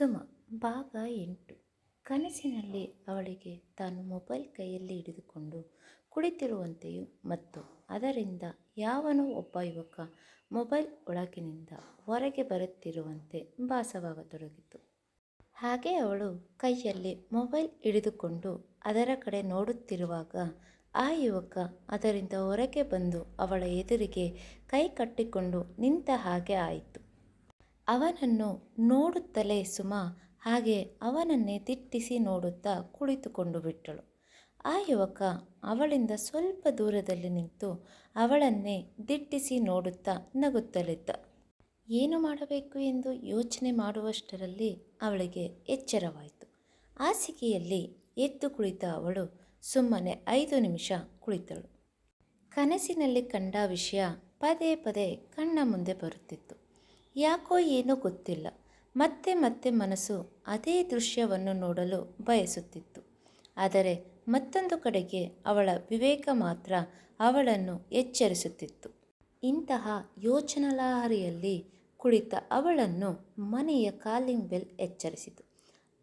ಸುಮ ಭಾಗ ಎಂಟು. ಕನಸಿನಲ್ಲಿ ಅವಳಿಗೆ ತಾನು ಮೊಬೈಲ್ ಕೈಯಲ್ಲಿ ಹಿಡಿದುಕೊಂಡು ಕುಳಿತಿರುವಂತೆಯೂ ಮತ್ತು ಅದರಿಂದ ಯಾವನೋ ಒಬ್ಬ ಯುವಕ ಮೊಬೈಲ್ ಒಳಗಿನಿಂದ ಹೊರಗೆ ಬರುತ್ತಿರುವಂತೆ ಭಾಸವಾಗತೊಡಗಿತು. ಹಾಗೆ ಅವಳು ಕೈಯಲ್ಲಿ ಮೊಬೈಲ್ ಹಿಡಿದುಕೊಂಡು ಅದರ ಕಡೆ ನೋಡುತ್ತಿರುವಾಗ ಆ ಯುವಕ ಅದರಿಂದ ಹೊರಗೆ ಬಂದು ಅವಳ ಎದುರಿಗೆ ಕೈ ಕಟ್ಟಿಕೊಂಡು ನಿಂತ ಹಾಗೆ ಆಯಿತು. ಅವನನ್ನು ನೋಡುತ್ತಲೇ ಸುಮ ಹಾಗೆ ಅವನನ್ನೇ ದಿಟ್ಟಿಸಿ ನೋಡುತ್ತಾ ಕುಳಿತುಕೊಂಡು ಬಿಟ್ಟಳು. ಆ ಯುವಕ ಅವಳಿಂದ ಸ್ವಲ್ಪ ದೂರದಲ್ಲಿ ನಿಂತು ಅವಳನ್ನೇ ದಿಟ್ಟಿಸಿ ನೋಡುತ್ತಾ ನಗುತ್ತಲಿದ್ದ. ಏನು ಮಾಡಬೇಕು ಎಂದು ಯೋಚನೆ ಮಾಡುವಷ್ಟರಲ್ಲಿ ಅವಳಿಗೆ ಎಚ್ಚರವಾಯಿತು. ಹಾಸಿಗೆಯಲ್ಲಿ ಎದ್ದು ಕುಳಿತ ಅವಳು ಸುಮ್ಮನೆ ಐದು ನಿಮಿಷ ಕುಳಿತಳು. ಕನಸಿನಲ್ಲಿ ಕಂಡ ವಿಷಯ ಪದೇ ಪದೇ ಕಣ್ಣ ಮುಂದೆ ಬರುತ್ತಿತ್ತು. ಯಾಕೋ ಏನೋ ಗೊತ್ತಿಲ್ಲ. ಮತ್ತೆ ಮತ್ತೆ ಮನಸ್ಸು ಅದೇ ದೃಶ್ಯವನ್ನು ನೋಡಲು ಬಯಸುತ್ತಿತ್ತು. ಆದರೆ ಮತ್ತೊಂದು ಕಡೆಗೆ ಅವಳ ವಿವೇಕ ಮಾತ್ರ ಅವಳನ್ನು ಎಚ್ಚರಿಸುತ್ತಿತ್ತು. ಇಂತಹ ಯೋಚನಲಹರಿಯಲ್ಲಿ ಕುಳಿತ ಅವಳನ್ನು ಮನೆಯ ಕಾಲಿಂಗ್ ಬೆಲ್ ಎಚ್ಚರಿಸಿತು.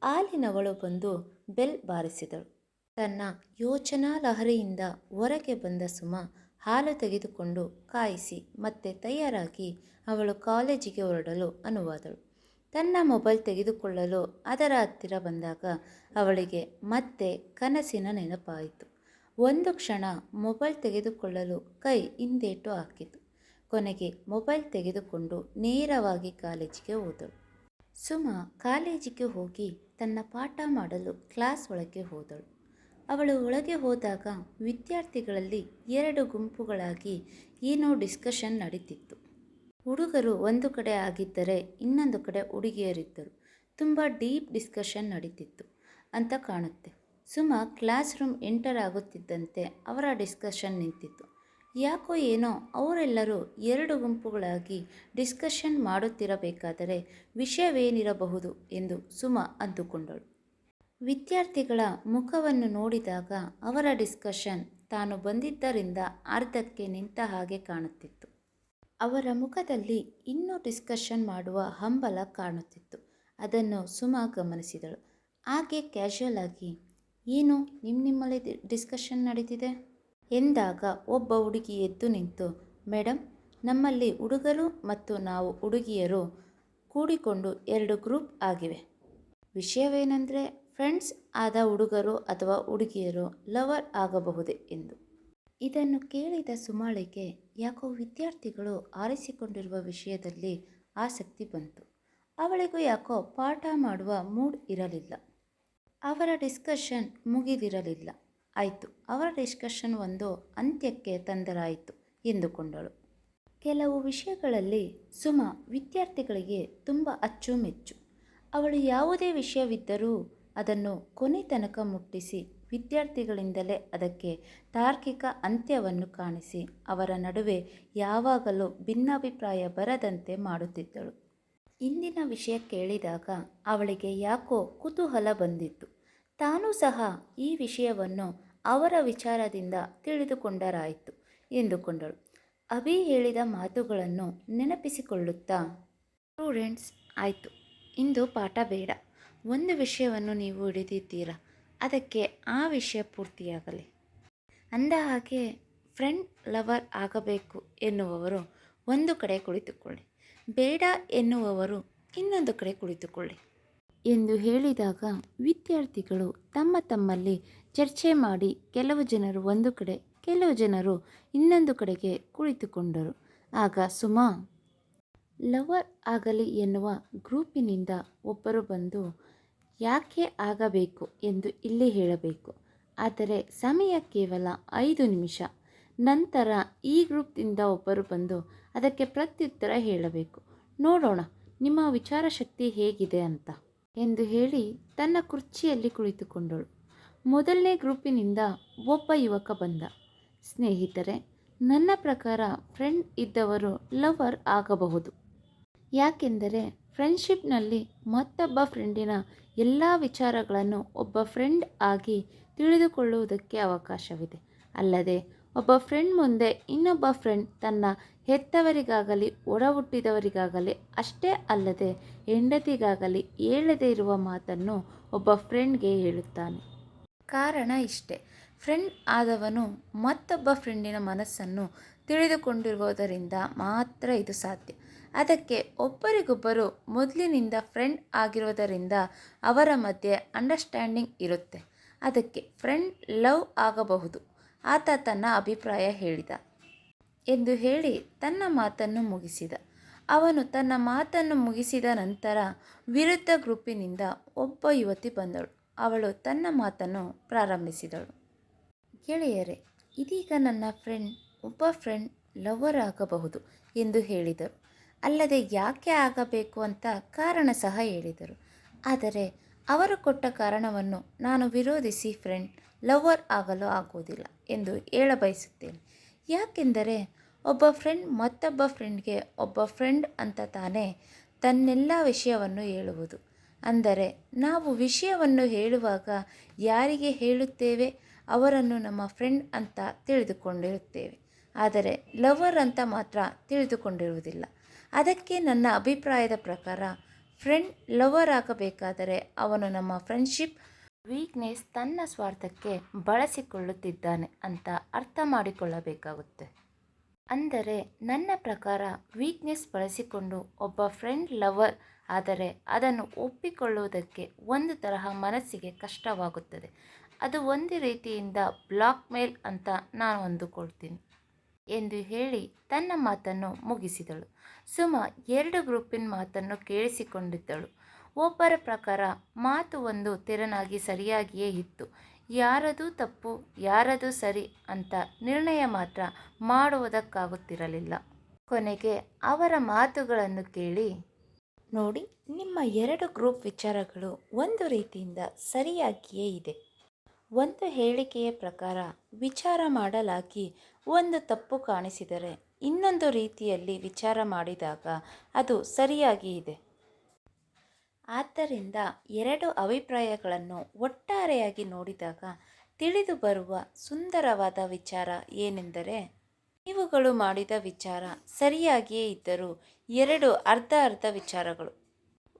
ಆಲಿನವಳು ಬಂದು ಬೆಲ್ ಬಾರಿಸಿದಳು. ತನ್ನ ಯೋಚನಾ ಲಹರಿಯಿಂದ ಹೊರಗೆ ಬಂದ ಸುಮ ಹಾಲು ತೆಗೆದುಕೊಂಡು ಕಾಯಿಸಿ ಮತ್ತೆ ತಯಾರಾಗಿ ಅವಳು ಕಾಲೇಜಿಗೆ ಹೊರಡಲು ಅನುವಾದಳು. ತನ್ನ ಮೊಬೈಲ್ ತೆಗೆದುಕೊಳ್ಳಲು ಅದರ ಹತ್ತಿರ ಬಂದಾಗ ಅವಳಿಗೆ ಮತ್ತೆ ಕನಸಿನ ನೆನಪಾಯಿತು. ಒಂದು ಕ್ಷಣ ಮೊಬೈಲ್ ತೆಗೆದುಕೊಳ್ಳಲು ಕೈ ಹಿಂದೇಟು ಹಾಕಿತು. ಕೊನೆಗೆ ಮೊಬೈಲ್ ತೆಗೆದುಕೊಂಡು ನೇರವಾಗಿ ಕಾಲೇಜಿಗೆ ಹೋದಳು. ಸುಮ ಕಾಲೇಜಿಗೆ ಹೋಗಿ ತನ್ನ ಪಾಠ ಮಾಡಲು ಕ್ಲಾಸ್ ಒಳಗೆ ಹೋದಳು. ಅವಳು ಒಳಗೆ ಹೋದಾಗ ವಿದ್ಯಾರ್ಥಿಗಳಲ್ಲಿ ಎರಡು ಗುಂಪುಗಳಾಗಿ ಏನೋ ಡಿಸ್ಕಷನ್ ನಡೀತಿತ್ತು. ಹುಡುಗರು ಒಂದು ಕಡೆ ಆಗಿದ್ದರೆ ಇನ್ನೊಂದು ಕಡೆ ಹುಡುಗಿಯರಿದ್ದರು. ತುಂಬ ಡೀಪ್ ಡಿಸ್ಕಷನ್ ನಡೀತಿತ್ತು ಅಂತ ಕಾಣುತ್ತೆ. ಸುಮ ಕ್ಲಾಸ್ ರೂಮ್ ಎಂಟರ್ ಆಗುತ್ತಿದ್ದಂತೆ ಅವರ ಡಿಸ್ಕಷನ್ ನಿಂತಿತ್ತು. ಯಾಕೋ ಏನೋ ಅವರೆಲ್ಲರೂ ಎರಡು ಗುಂಪುಗಳಾಗಿ ಡಿಸ್ಕಷನ್ ಮಾಡುತ್ತಿರಬೇಕಾದರೆ ವಿಷಯವೇನಿರಬಹುದು ಎಂದು ಸುಮ ಅಂದುಕೊಂಡಳು. ವಿದ್ಯಾರ್ಥಿಗಳ ಮುಖವನ್ನು ನೋಡಿದಾಗ ಅವರ ಡಿಸ್ಕಷನ್ ತಾನು ಬಂದಿದ್ದರಿಂದ ಅರ್ಧಕ್ಕೆ ನಿಂತ ಹಾಗೆ ಕಾಣುತ್ತಿತ್ತು. ಅವರ ಮುಖದಲ್ಲಿ ಇನ್ನೂ ಡಿಸ್ಕಷನ್ ಮಾಡುವ ಹಂಬಲ ಕಾಣುತ್ತಿತ್ತು. ಅದನ್ನು ಸುಮಾ ಗಮನಿಸಿದಳು. ಹಾಗೆ ಕ್ಯಾಶುಯಲ್ ಆಗಿ, ಏನು ನಿಮ್ಮ ನಿಮ್ಮಲ್ಲಿ ಡಿಸ್ಕಷನ್ ನಡೀತಿದೆ? ಎಂದಾಗ ಒಬ್ಬ ಹುಡುಗಿ ಎದ್ದು ನಿಂತು ಮೇಡಮ್ ನಮ್ಮಲ್ಲಿ ಹುಡುಗರು ಮತ್ತು ನಾವು ಹುಡುಗಿಯರು ಕೂಡಿಕೊಂಡು ಎರಡು ಗ್ರೂಪ್ ಆಗಿವೆ. ವಿಷಯವೇನೆಂದರೆ ಫ್ರೆಂಡ್ಸ್ ಆದ ಹುಡುಗರು ಅಥವಾ ಹುಡುಗಿಯರು ಲವರ್ ಆಗಬಹುದೇ ಎಂದು. ಇದನ್ನು ಕೇಳಿದ ಸುಮಾಳಿಗೆ ಯಾಕೋ ವಿದ್ಯಾರ್ಥಿಗಳು ಆರಿಸಿಕೊಂಡಿರುವ ವಿಷಯದಲ್ಲಿ ಆಸಕ್ತಿ ಬಂತು. ಅವಳಿಗೂ ಯಾಕೋ ಪಾಠ ಮಾಡುವ ಮೂಡ್ ಇರಲಿಲ್ಲ. ಅವರ ಡಿಸ್ಕಷನ್ ಮುಗಿದಿರಲಿಲ್ಲ. ಆಯಿತು, ಅವರ ಡಿಸ್ಕಷನ್ ಒಂದು ಅಂತ್ಯಕ್ಕೆ ತಂದರಾಯಿತು ಎಂದುಕೊಂಡಳು. ಕೆಲವು ವಿಷಯಗಳಲ್ಲಿ ಸುಮ ವಿದ್ಯಾರ್ಥಿಗಳಿಗೆ ತುಂಬ ಅಚ್ಚುಮೆಚ್ಚು. ಅವಳು ಯಾವುದೇ ವಿಷಯವಿದ್ದರೂ ಅದನ್ನು ಕೊನೆ ತನಕ ಮುಟ್ಟಿಸಿ ವಿದ್ಯಾರ್ಥಿಗಳಿಂದಲೇ ಅದಕ್ಕೆ ತಾರ್ಕಿಕ ಅಂತ್ಯವನ್ನು ಕಾಣಿಸಿ ಅವರ ನಡುವೆ ಯಾವಾಗಲೂ ಭಿನ್ನಾಭಿಪ್ರಾಯ ಬರದಂತೆ ಮಾಡುತ್ತಿದ್ದಳು. ಇಂದಿನ ವಿಷಯ ಕೇಳಿದಾಗ ಅವಳಿಗೆ ಯಾಕೋ ಕುತೂಹಲ ಬಂದಿತ್ತು. ತಾನೂ ಸಹ ಈ ವಿಷಯವನ್ನು ಅವರ ವಿಚಾರದಿಂದ ತಿಳಿದುಕೊಂಡರಾಯಿತು ಎಂದುಕೊಂಡಳು. ಅಭಿ ಹೇಳಿದ ಮಾತುಗಳನ್ನು ನೆನಪಿಸಿಕೊಳ್ಳುತ್ತಾ, ಸ್ಟೂಡೆಂಟ್ಸ್, ಆಯಿತು, ಇಂದು ಪಾಠ ಬೇಡ. ಒಂದು ವಿಷಯವನ್ನು ನೀವು ಹಿಡಿದಿದ್ದೀರಾ? ಅದಕ್ಕೆ ಆ ವಿಷಯ ಪೂರ್ತಿಯಾಗಲಿ. ಅಂದ ಹಾಗೆ ಫ್ರೆಂಡ್ ಲವರ್ ಆಗಬೇಕು ಎನ್ನುವವರು ಒಂದು ಕಡೆ ಕುಳಿತುಕೊಳ್ಳಿ. ಬೇಡ ಎನ್ನುವವರು ಇನ್ನೊಂದು ಕಡೆ ಕುಳಿತುಕೊಳ್ಳಿ. ಎಂದು ಹೇಳಿದಾಗ ವಿದ್ಯಾರ್ಥಿಗಳು ತಮ್ಮ ತಮ್ಮಲ್ಲಿ ಚರ್ಚೆ ಮಾಡಿ ಕೆಲವು ಜನರು ಒಂದು ಕಡೆ, ಕೆಲವು ಜನರು ಇನ್ನೊಂದು ಕಡೆಗೆ ಕುಳಿತುಕೊಂಡರು. ಆಗ ಸುಮಾ, ಲವರ್ ಆಗಲಿ ಎನ್ನುವ ಗ್ರೂಪಿನಿಂದ ಒಬ್ಬರು ಬಂದು ಯಾಕೆ ಆಗಬೇಕು ಎಂದು ಇಲ್ಲಿ ಹೇಳಬೇಕು. ಆದರೆ ಸಮಯ ಕೇವಲ ಐದು ನಿಮಿಷ. ನಂತರ ಈ ಗ್ರೂಪ್ನಿಂದ ಒಬ್ಬರು ಬಂದು ಅದಕ್ಕೆ ಪ್ರತ್ಯುತ್ತರ ಹೇಳಬೇಕು. ನೋಡೋಣ, ನಿಮ್ಮ ವಿಚಾರ ಶಕ್ತಿ ಹೇಗಿದೆ ಅಂತ ಎಂದು ಹೇಳಿ ತನ್ನ ಕುರ್ಚಿಯಲ್ಲಿ ಕುಳಿತುಕೊಂಡಳು. ಮೊದಲನೇ ಗ್ರೂಪಿನಿಂದ ಒಬ್ಬ ಯುವಕ ಬಂದ. ಸ್ನೇಹಿತರೆ, ನನ್ನ ಪ್ರಕಾರ ಫ್ರೆಂಡ್ ಇದ್ದವರು ಲವರ್ ಆಗಬಹುದು. ಯಾಕೆಂದರೆ ಫ್ರೆಂಡ್ಶಿಪ್ನಲ್ಲಿ ಮತ್ತೊಬ್ಬ ಫ್ರೆಂಡಿನ ಎಲ್ಲ ವಿಚಾರಗಳನ್ನು ಒಬ್ಬ ಫ್ರೆಂಡ್ ಆಗಿ ತಿಳಿದುಕೊಳ್ಳುವುದಕ್ಕೆ ಅವಕಾಶವಿದೆ. ಅಲ್ಲದೆ, ಒಬ್ಬ ಫ್ರೆಂಡ್ ಮುಂದೆ ಇನ್ನೊಬ್ಬ ಫ್ರೆಂಡ್ ತನ್ನ ಹೆತ್ತವರಿಗಾಗಲಿ ಒಡ ಹುಟ್ಟಿದವರಿಗಾಗಲಿ ಅಷ್ಟೇ ಅಲ್ಲದೆ ಹೆಂಡತಿಗಾಗಲಿ ಹೇಳದೇ ಇರುವ ಮಾತನ್ನು ಒಬ್ಬ ಫ್ರೆಂಡ್ಗೆ ಹೇಳುತ್ತಾನೆ. ಕಾರಣ ಇಷ್ಟೇ. ಫ್ರೆಂಡ್ ಆದವನು ಮತ್ತೊಬ್ಬ ಫ್ರೆಂಡಿನ ಮನಸ್ಸನ್ನು ತಿಳಿದುಕೊಂಡಿರುವುದರಿಂದ ಮಾತ್ರ ಇದು ಸಾಧ್ಯ. ಅದಕ್ಕೆ ಒಬ್ಬರಿಗೊಬ್ಬರು ಮೊದಲಿನಿಂದ ಫ್ರೆಂಡ್ ಆಗಿರುವುದರಿಂದ ಅವರ ಮಧ್ಯೆ ಅಂಡರ್ಸ್ಟ್ಯಾಂಡಿಂಗ್ ಇರುತ್ತೆ. ಅದಕ್ಕೆ ಫ್ರೆಂಡ್ ಲವ್ ಆಗಬಹುದು. ಆತ ತನ್ನ ಅಭಿಪ್ರಾಯ ಹೇಳಿದ. ಎಂದು ಹೇಳಿ ತನ್ನ ಮಾತನ್ನು ಮುಗಿಸಿದ. ಅವನು ತನ್ನ ಮಾತನ್ನು ಮುಗಿಸಿದ ನಂತರ ವಿರುದ್ಧ ಗ್ರೂಪಿನಿಂದ ಒಬ್ಬ ಯುವತಿ ಬಂದಳು. ಅವಳು ತನ್ನ ಮಾತನ್ನು ಪ್ರಾರಂಭಿಸಿದಳು. ಗೆಳೆಯರೆ, ಇದೀಗ ನನ್ನ ಫ್ರೆಂಡ್ ಒಬ್ಬ ಫ್ರೆಂಡ್ ಲವರ್ ಆಗಬಹುದು ಎಂದು ಹೇಳಿದರು. ಅಲ್ಲದೆ ಯಾಕೆ ಆಗಬೇಕು ಅಂತ ಕಾರಣ ಸಹ ಹೇಳಿದರು. ಆದರೆ ಅವರು ಕೊಟ್ಟ ಕಾರಣವನ್ನು ನಾನು ವಿರೋಧಿಸಿ ಫ್ರೆಂಡ್, ಲವರ್ ಆಗಲು ಆಗುವುದಿಲ್ಲ ಎಂದು ಹೇಳಬಯಸುತ್ತೇನೆ ಯಾಕೆಂದರೆ ಒಬ್ಬ ಫ್ರೆಂಡ್ ಮತ್ತೊಬ್ಬ ಫ್ರೆಂಡ್ಗೆ ಒಬ್ಬ ಫ್ರೆಂಡ್ ಅಂತ ತಾನೇ ತನ್ನೆಲ್ಲ ವಿಷಯವನ್ನು ಹೇಳುವುದು. ಅಂದರೆ ನಾವು ವಿಷಯವನ್ನು ಹೇಳುವಾಗ ಯಾರಿಗೆ ಹೇಳುತ್ತೇವೆ? ಅವರನ್ನು ನಮ್ಮ ಫ್ರೆಂಡ್ ಅಂತ ತಿಳಿದುಕೊಂಡಿರುತ್ತೇವೆ. ಆದರೆ ಲವರ್ ಅಂತ ಮಾತ್ರ ತಿಳಿದುಕೊಂಡಿರುವುದಿಲ್ಲ. ಅದಕ್ಕೆ ನನ್ನ ಅಭಿಪ್ರಾಯದ ಪ್ರಕಾರ ಫ್ರೆಂಡ್ ಲವರ್ ಆಗಬೇಕಾದರೆ ಅವನು ನಮ್ಮ ಫ್ರೆಂಡ್ಶಿಪ್ ವೀಕ್ನೆಸ್ ತನ್ನ ಸ್ವಾರ್ಥಕ್ಕೆ ಬಳಸಿಕೊಳ್ಳುತ್ತಿದ್ದಾನೆ ಅಂತ ಅರ್ಥ ಮಾಡಿಕೊಳ್ಳಬೇಕಾಗುತ್ತೆ. ಅಂದರೆ, ನನ್ನ ಪ್ರಕಾರ ವೀಕ್ನೆಸ್ ಬಳಸಿಕೊಂಡು ಒಬ್ಬ ಫ್ರೆಂಡ್ ಲವರ್ ಆದರೆ ಅದನ್ನು ಒಪ್ಪಿಕೊಳ್ಳುವುದಕ್ಕೆ ಒಂದು ತರಹ ಮನಸ್ಸಿಗೆ ಕಷ್ಟವಾಗುತ್ತದೆ. ಅದು ಒಂದು ರೀತಿಯಿಂದ ಬ್ಲಾಕ್ ಮೇಲ್ ಅಂತ ನಾನು ಅಂದುಕೊಳ್ತೀನಿ. ಎಂದು ಹೇಳಿ ತನ್ನ ಮಾತನ್ನು ಮುಗಿಸಿದಳು. ಸುಮ ಎರಡು ಗ್ರೂಪಿನ ಮಾತನ್ನು ಕೇಳಿಸಿಕೊಂಡಿದ್ದಳು. ಒಬ್ಬರ ಪ್ರಕಾರ ಮಾತು ಒಂದು ತೆರನಾಗಿ ಸರಿಯಾಗಿಯೇ ಇತ್ತು. ಯಾರದು ತಪ್ಪು, ಯಾರದು ಸರಿ ಅಂತ ನಿರ್ಣಯ ಮಾತ್ರ ಮಾಡುವುದಕ್ಕಾಗುತ್ತಿರಲಿಲ್ಲ. ಕೊನೆಗೆ ಅವರ ಮಾತುಗಳನ್ನು ಕೇಳಿ, ನೋಡಿ, ನಿಮ್ಮ ಎರಡು ಗ್ರೂಪ್ ವಿಚಾರಗಳು ಒಂದು ರೀತಿಯಿಂದ ಸರಿಯಾಗಿಯೇ ಇದೆ. ಒಂದು ಹೇಳಿಕೆಯ ಪ್ರಕಾರ ವಿಚಾರ ಮಾಡಲಾಗಿ ಒಂದು ತಪ್ಪು ಕಾಣಿಸಿದರೆ ಇನ್ನೊಂದು ರೀತಿಯಲ್ಲಿ ವಿಚಾರ ಮಾಡಿದಾಗ ಅದು ಸರಿಯಾಗಿ ಇದೆ. ಆದ್ದರಿಂದ ಎರಡು ಅಭಿಪ್ರಾಯಗಳನ್ನು ಒಟ್ಟಾರೆಯಾಗಿ ನೋಡಿದಾಗ ತಿಳಿದು ಬರುವ ಸುಂದರವಾದ ವಿಚಾರ ಏನೆಂದರೆ ನೀವುಗಳು ಮಾಡಿದ ವಿಚಾರ ಸರಿಯಾಗಿಯೇ ಇದ್ದರೂ ಎರಡು ಅರ್ಧ ಅರ್ಧ ವಿಚಾರಗಳು.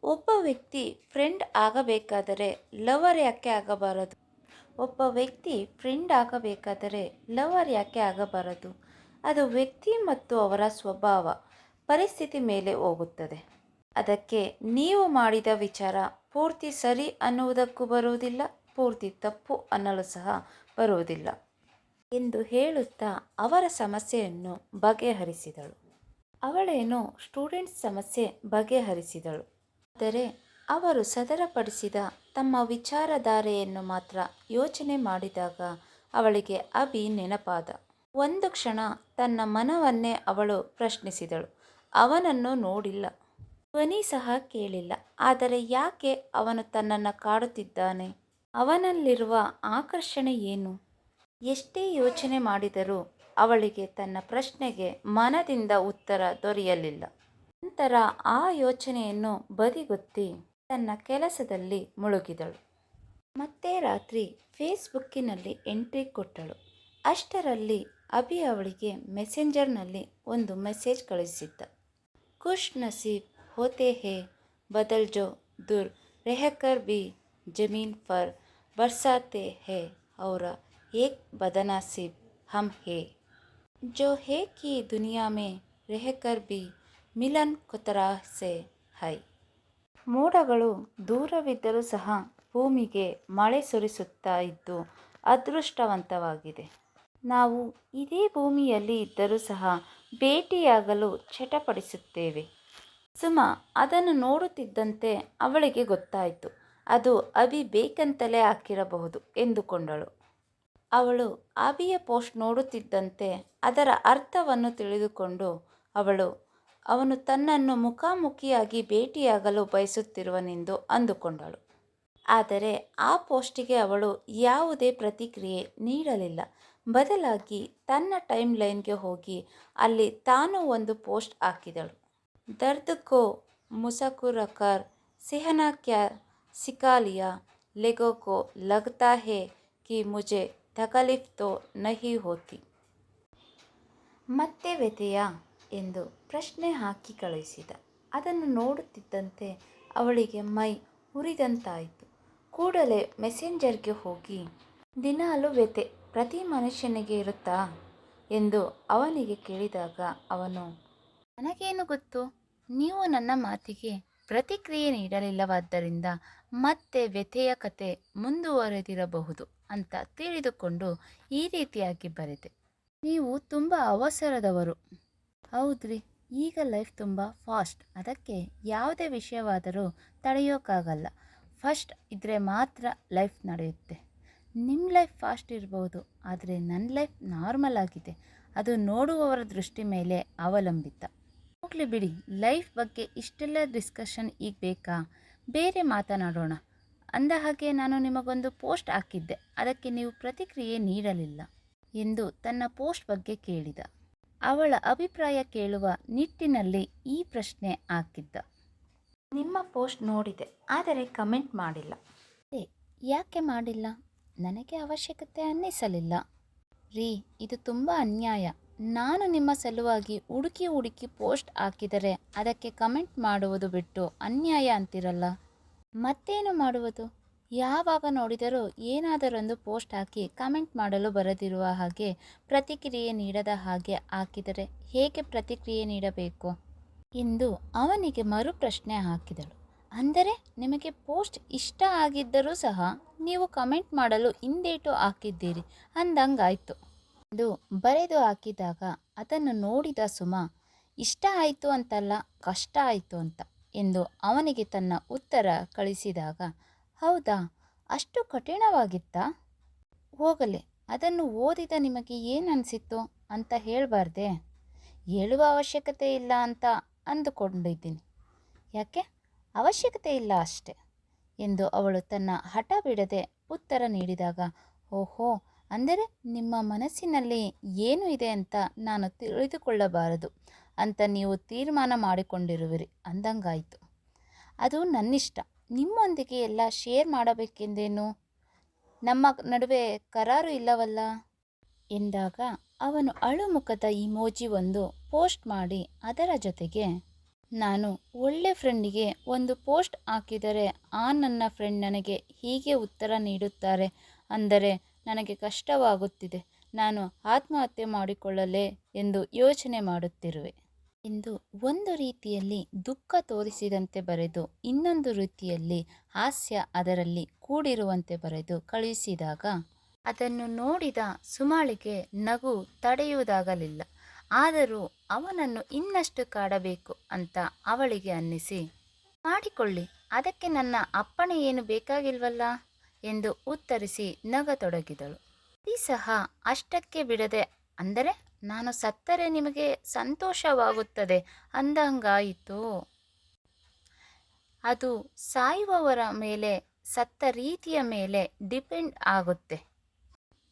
ಒಬ್ಬ ವ್ಯಕ್ತಿ ಫ್ರೆಂಡ್ ಆಗಬೇಕಾದರೆ ಲವರ್ ಯಾಕೆ ಆಗಬಾರದು? ಒಬ್ಬ ವ್ಯಕ್ತಿ ಫ್ರೆಂಡ್ ಆಗಬೇಕಾದರೆ ಲವರ್ ಯಾಕೆ ಆಗಬಾರದು? ಅದು ವ್ಯಕ್ತಿ ಮತ್ತು ಅವರ ಸ್ವಭಾವ, ಪರಿಸ್ಥಿತಿ ಮೇಲೆ ಹೋಗುತ್ತದೆ. ಅದಕ್ಕೆ ನೀವು ಮಾಡಿದ ವಿಚಾರ ಪೂರ್ತಿ ಸರಿ ಅನ್ನುವುದಕ್ಕೂ ಬರುವುದಿಲ್ಲ, ಪೂರ್ತಿ ತಪ್ಪು ಅನ್ನಲು ಸಹ ಬರುವುದಿಲ್ಲ ಎಂದು ಹೇಳುತ್ತಾ ಅವರ ಸಮಸ್ಯೆಯನ್ನು ಬಗೆಹರಿಸಿದಳು. ಅವಳೇನೋ ಸ್ಟೂಡೆಂಟ್ಸ್ ಸಮಸ್ಯೆ ಬಗೆಹರಿಸಿದಳು. ಆದರೆ ಅವರು ಸದರಪಡಿಸಿದ ತಮ್ಮ ವಿಚಾರಧಾರೆಯನ್ನು ಮಾತ್ರ ಯೋಚನೆ ಮಾಡಿದಾಗ ಅವಳಿಗೆ ಅಭಿ ನೆನಪಾದ. ಒಂದು ಕ್ಷಣ ತನ್ನ ಮನವನ್ನೇ ಅವಳು ಪ್ರಶ್ನಿಸಿದಳು. ಅವನನ್ನು ನೋಡಿಲ್ಲ. ಧ್ವನಿ ಸಹ ಕೇಳಿಲ್ಲ. ಆದರೆ ಯಾಕೆ ಅವನು ತನ್ನನ್ನು ಕಾಡುತ್ತಿದ್ದಾನೆ? ಅವನಲ್ಲಿರುವ ಆಕರ್ಷಣೆ ಏನು? ಎಷ್ಟೇ ಯೋಚನೆ ಮಾಡಿದರೂ ಅವಳಿಗೆ ತನ್ನ ಪ್ರಶ್ನೆಗೆ ಮನದಿಂದ ಉತ್ತರ ದೊರೆಯಲಿಲ್ಲ. ನಂತರ ಆ ಯೋಚನೆಯನ್ನು ಬದಿಗೊತ್ತಿ ತನ್ನ ಕೆಲಸದಲ್ಲಿ ಮುಳುಗಿದಳು. ಮತ್ತೆ ರಾತ್ರಿ ಫೇಸ್ಬುಕ್ಕಿನಲ್ಲಿ ಎಂಟ್ರಿ ಕೊಟ್ಟಳು. ಅಷ್ಟರಲ್ಲಿ ಅಭಿ ಅವಳಿಗೆ ಮೆಸೆಂಜರ್ನಲ್ಲಿ ಒಂದು ಮೆಸೇಜ್ ಕಳಿಸಿದ್ದ. ಖುಷ್ ನಸೀಬ್, ಹೋತೆ ಹೇ, ಬದಲ್ ಜೋ ದುರ್, ರೆಹಕರ್ ಬಿ ಜಮೀನ್ ಫರ್, ಬರ್ಸಾತೆ ಹೇ ಅವರ ಏಕ್ ಬದನಾಸೀಬ್, ಹಮ್ ಹೇ. ಜೋ ಹೇ ಕಿ ದುನಿಯಾ ಮೇ, ರೆಹಕರ್ ಬಿ ಮಿಲನ್ ಕೊತರಾ ಸೆ ಹೈ. ಮೋಡಗಳು ದೂರವಿದ್ದರೂ ಸಹ ಭೂಮಿಗೆ ಮಳೆ ಸುರಿಸುತ್ತಾ ಇದ್ದು ಅದೃಷ್ಟವಂತವಾಗಿದೆ. ನಾವು ಇದೇ ಭೂಮಿಯಲ್ಲಿ ಇದ್ದರೂ ಸಹ ಭೇಟಿಯಾಗಲು ಚಟಪಡಿಸುತ್ತೇವೆ. ಸುಮ ಅದನ್ನು ನೋಡುತ್ತಿದ್ದಂತೆ ಅವಳಿಗೆ ಗೊತ್ತಾಯಿತು, ಅದು ಅಭಿ ಬೇಕಂತಲೇ ಹಾಕಿರಬಹುದು ಎಂದುಕೊಂಡಳು. ಅವಳು ಅಭಿಯ ಪೋಸ್ಟ್ ನೋಡುತ್ತಿದ್ದಂತೆ ಅದರ ಅರ್ಥವನ್ನು ತಿಳಿದುಕೊಂಡು ಅವಳು ಅವನು ತನ್ನನ್ನು ಮುಖಾಮುಖಿಯಾಗಿ ಭೇಟಿಯಾಗಲು ಬಯಸುತ್ತಿರುವನೆಂದು ಅಂದುಕೊಂಡಳು. ಆದರೆ ಆ ಪೋಸ್ಟಿಗೆ ಅವಳು ಯಾವುದೇ ಪ್ರತಿಕ್ರಿಯೆ ನೀಡಲಿಲ್ಲ. ಬದಲಾಗಿ ತನ್ನ ಟೈಮ್ ಲೈನ್ಗೆ ಹೋಗಿ ಅಲ್ಲಿ ತಾನು ಒಂದು ಪೋಸ್ಟ್ ಹಾಕಿದಳು. ದರ್ದ್ ಕೋ ಮುಸಕುರಕರ್ ಸಿಹನಾ ಕ್ಯಾ ಸಿಕಾಲಿಯಾ, ಲೆಗೋಕೋ, ಲಗ್ತಾ ಹೇ ಕಿ ಮುಜೆ ತಕಲೀಫ್ ತೋ ನಹಿ ಹೋತಿ. ಮತ್ತೆ ವ್ಯತೆಯ ಎಂದು ಪ್ರಶ್ನೆ ಹಾಕಿ ಕಳುಹಿಸಿದ. ಅದನ್ನು ನೋಡುತ್ತಿದ್ದಂತೆ ಅವಳಿಗೆ ಮೈ ಉರಿದಂತಾಯಿತು ಕೂಡಲೇ ಮೆಸೆಂಜರ್ಗೆ ಹೋಗಿ, ದಿನಾಲು ವ್ಯಥೆ, ಪ್ರತಿ ಮನುಷ್ಯನಿಗೆ ಇರುತ್ತಾ? ಎಂದು ಅವನಿಗೆ ಕೇಳಿದಾಗ ಅವನು, ನನಗೇನು ಗೊತ್ತು? ನೀವು ನನ್ನ ಮಾತಿಗೆ ಪ್ರತಿಕ್ರಿಯೆ ನೀಡಲಿಲ್ಲವಾದ್ದರಿಂದ ಮತ್ತೆ ವ್ಯಥೆಯ ಕತೆ ಮುಂದುವರೆದಿರಬಹುದು ಅಂತ ತಿಳಿದುಕೊಂಡು ಈ ರೀತಿಯಾಗಿ ಬರೆದೆ. ನೀವು ತುಂಬ ಅವಸರದವರು. ಹೌದ್ರಿ. ಈಗ ಲೈಫ್ ತುಂಬ ಫಾಸ್ಟ್ ಅದಕ್ಕೆ ಯಾವುದೇ ವಿಷಯವಾದರೂ ತಡೆಯೋಕ್ಕಾಗಲ್ಲ ಫಸ್ಟ್ ಇದ್ದರೆ ಮಾತ್ರ ಲೈಫ್ ನಡೆಯುತ್ತೆ. ನಿಮ್ಮ ಲೈಫ್ ಫಾಸ್ಟ್ ಇರ್ಬೋದು, ಆದರೆ ನನ್ನ ಲೈಫ್ ನಾರ್ಮಲ್ ಆಗಿದೆ. ಅದು ನೋಡುವವರ ದೃಷ್ಟಿ ಮೇಲೆ ಅವಲಂಬಿತ. ಹೋಗಲಿ ಬಿಡಿ ಲೈಫ್ ಬಗ್ಗೆ ಇಷ್ಟೆಲ್ಲ ಡಿಸ್ಕಷನ್ ಈಗ ಬೇಕಾ? ಬೇರೆ ಮಾತನಾಡೋಣ. ಅಂದ ಹಾಗೆ ನಾನು ನಿಮಗೊಂದು ಪೋಸ್ಟ್ ಹಾಕಿದ್ದೆ. ಅದಕ್ಕೆ ನೀವು ಪ್ರತಿಕ್ರಿಯೆ ನೀಡಲಿಲ್ಲ ಎಂದು ತನ್ನ ಪೋಸ್ಟ್ ಬಗ್ಗೆ ಕೇಳಿದ. ಅವಳ ಅಭಿಪ್ರಾಯ ಕೇಳುವ ನಿಟ್ಟಿನಲ್ಲಿ ಈ ಪ್ರಶ್ನೆ ಹಾಕಿದ್ದ. ನಿಮ್ಮ ಪೋಸ್ಟ್ ನೋಡಿದೆ ಆದರೆ ಕಮೆಂಟ್ ಮಾಡಿಲ್ಲ. ಏ ಯಾಕೆ ಮಾಡಿಲ್ಲ? ನನಗೆ ಅವಶ್ಯಕತೆ ಅನ್ನಿಸಲಿಲ್ಲ. ರೀ ಇದು ತುಂಬ ಅನ್ಯಾಯ. ನಾನು ನಿಮ್ಮ ಸಲುವಾಗಿ ಹುಡುಕಿ ಹುಡುಕಿ ಪೋಸ್ಟ್ ಹಾಕಿದರೆ ಅದಕ್ಕೆ ಕಮೆಂಟ್ ಮಾಡುವುದು ಬಿಟ್ಟು ಅನ್ಯಾಯ ಅಂತಿರಲ್ಲ. ಮತ್ತೇನು ಮಾಡುವುದು? ಯಾವಾಗ ನೋಡಿದರೂ ಏನಾದರೊಂದು ಪೋಸ್ಟ್ ಹಾಕಿ ಕಮೆಂಟ್ ಮಾಡಲು ಬರದಿರುವ ಹಾಗೆ ಪ್ರತಿಕ್ರಿಯೆ ನೀಡದ ಹಾಗೆ ಹಾಕಿದರೆ ಹೇಗೆ ಪ್ರತಿಕ್ರಿಯೆ ನೀಡಬೇಕು? ಎಂದು ಅವನಿಗೆ ಮರು ಪ್ರಶ್ನೆ ಹಾಕಿದಳು. ಅಂದರೆ ನಿಮಗೆ ಪೋಸ್ಟ್ ಇಷ್ಟ ಆಗಿದ್ದರೂ ಸಹ ನೀವು ಕಮೆಂಟ್ ಮಾಡಲು ಹಿಂದೇಟು ಹಾಕಿದ್ದೀರಿ ಅಂದಂಗಾಯ್ತು. ಎಂದು ಬರೆದು ಹಾಕಿದಾಗ ಅದನ್ನು ನೋಡಿದ ಸುಮ, ಇಷ್ಟ ಆಯಿತು ಅಂತಲ್ಲ, ಕಷ್ಟ ಆಯಿತು ಅಂತ ಎಂದು ಅವನಿಗೆ ತನ್ನ ಉತ್ತರ ಕಳಿಸಿದಾಗ ಹೌದಾ? ಅಷ್ಟು ಕಠಿಣವಾಗಿತ್ತಾ? ಹೋಗಲಿ, ಅದನ್ನು ಓದಿದ ನಿಮಗೆ ಏನು ಅನಿಸಿತ್ತು ಅಂತ ಹೇಳಬಾರ್ದೆ? ಹೇಳುವ ಅವಶ್ಯಕತೆ ಇಲ್ಲ ಅಂತ ಅಂದುಕೊಂಡಿದ್ದೀನಿ. ಯಾಕೆ? ಅವಶ್ಯಕತೆ ಇಲ್ಲ ಅಷ್ಟೆ ಎಂದು ಅವಳು ತನ್ನ ಹಠ ಬಿಡದೆ ಉತ್ತರ ನೀಡಿದಾಗ, ಓಹೋ, ಅಂದರೆ ನಿಮ್ಮ ಮನಸ್ಸಿನಲ್ಲಿ ಏನು ಇದೆ ಅಂತ ನಾನು ತಿಳಿದುಕೊಳ್ಳಬಾರದು ಅಂತ ನೀವು ತೀರ್ಮಾನ ಮಾಡಿಕೊಂಡಿರುವಿರಿ ಅಂದಂಗಾಯಿತು. ಅದು ನನ್ನಿಷ್ಟ. ನಿಮ್ಮೊಂದಿಗೆ ಎಲ್ಲ ಶೇರ್ ಮಾಡಬೇಕೆಂದೇನು? ನಮ್ಮ ನಡುವೆ ಕರಾರು ಇಲ್ಲವಲ್ಲ? ಎಂದಾಗ ಅವನು ಅಳುಮುಖದ ಇಮೋಜಿ ಒಂದು ಪೋಸ್ಟ್ ಮಾಡಿ ಅದರ ಜೊತೆಗೆ, ನಾನು ಒಳ್ಳೆ ಫ್ರೆಂಡಿಗೆ ಒಂದು ಪೋಸ್ಟ್ ಹಾಕಿದರೆ ಆ ನನ್ನ ಫ್ರೆಂಡ್ ನನಗೆ ಹೀಗೆ ಉತ್ತರ ನೀಡುತ್ತಾರೆ ಅಂದರೆ ನನಗೆ ಕಷ್ಟವಾಗುತ್ತಿದೆ. ನಾನು ಆತ್ಮಹತ್ಯೆ ಮಾಡಿಕೊಳ್ಳಲೇ ಎಂದು ಯೋಚನೆ ಮಾಡುತ್ತಿರುವೆ. ಎಂದು ಒಂದು ರೀತಿಯಲ್ಲಿ ದುಃಖ ತೋರಿಸಿದಂತೆ ಬರೆದು, ಇನ್ನೊಂದು ರೀತಿಯಲ್ಲಿ ಹಾಸ್ಯ ಅದರಲ್ಲಿ ಕೂಡಿರುವಂತೆ ಬರೆದು ಕಳುಹಿಸಿದಾಗ, ಅದನ್ನು ನೋಡಿದ ಸುಮಾಳಿಗೆ ನಗು ತಡೆಯುವುದಾಗಲಿಲ್ಲ. ಆದರೂ ಅವನನ್ನು ಇನ್ನಷ್ಟು ಕಾಡಬೇಕು ಅಂತ ಅವಳಿಗೆ ಅನ್ನಿಸಿ, ಮಾಡಿಕೊಳ್ಳಿ, ಅದಕ್ಕೆ ನನ್ನ ಅಪ್ಪಣೆ ಏನು ಬೇಕಾಗಿಲ್ವಲ್ಲ? ಎಂದು ಉತ್ತರಿಸಿ ನಗತೊಡಗಿದಳು. ಈ ಸಹ ಅಷ್ಟಕ್ಕೆ ಬಿಡದೆ, ಅಂದರೆ ನಾನು ಸತ್ತರೆ ನಿಮಗೆ ಸಂತೋಷವಾಗುತ್ತದೆ ಅಂದಂಗಾಯಿತು. ಅದು ಸಾಯುವವರ ಮೇಲೆ, ಸತ್ತ ರೀತಿಯ ಮೇಲೆ ಡಿಪೆಂಡ್ ಆಗುತ್ತೆ